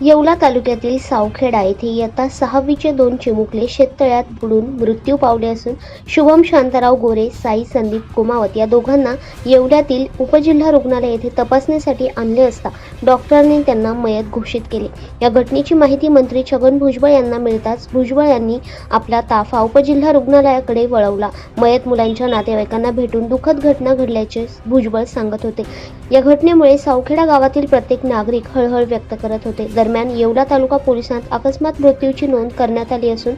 येवला तालुक्यातील सावखेडा येथे इयत्ता सहावीचे दोन चिमुकले शेततळ्यात बुडून मृत्यू पावले असून शुभम शांताराव गोरे साई संदीप कुमावत या दोघांना येवल्यातील उपजिल्हा रुग्णालय येथे तपासणीसाठी आणले असता डॉक्टरांनी त्यांना मयत घोषित केले. या घटनेची माहिती मंत्री छगन भुजबळ यांना मिळताच भुजबळ यांनी आपला ताफा उपजिल्हा रुग्णालयाकडे वळवला. मयत मुलांच्या नातेवाईकांना भेटून दुःखद घटना घडल्याचे भुजबळ सांगत होते. या घटनेमुळे सावखेडा गावातील प्रत्येक नागरिक हळहळ व्यक्त करत होते. दरम्यान येवला तालुका पोलिसांत अकस्मात मृत्यूची नोंद करण्यात आली असून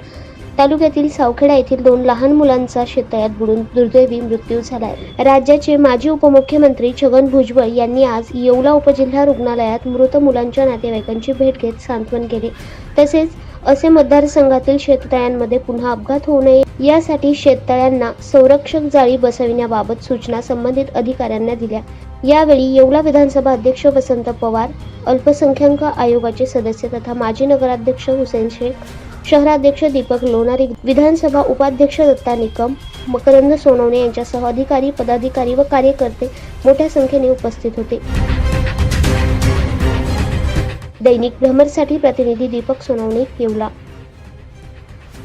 तालुक्यातील सावखेडा येथील दोन लहान मुलांचा शेततळ्यात बुडून दुर्दैवी मृत्यू झालाय राज्याचे माजी उपमुख्यमंत्री छगन भुजबळ यांनी आज येवला उपजिल्हा रुग्णालयात मृत मुलांच्या नातेवाईकांची भेट घेत सांत्वन केले. तसेच असे मतदारसंघातील शेततळ्यांमध्ये पुन्हा अपघात होऊ नये यासाठी शेततळ्यांना संरक्षक जाळी बसविण्याबाबत सूचना संबंधित अधिकाऱ्यांना दिल्या. यावेळी येवला विधानसभा अध्यक्ष वसंत पवार अल्पसंख्याक आयोगाचे सदस्य तथा माजी नगराध्यक्ष हुसेन शेख शहराध्यक्ष दीपक लोणारी विधानसभा उपाध्यक्ष दत्ता निकम मकरंद सोनवणे यांच्यासह अधिकारी पदाधिकारी व कार्यकर्ते मोठ्या संख्येने उपस्थित होते. दैनिक भ्रमरसाठी प्रतिनिधी दीपक सोनवणे येवला.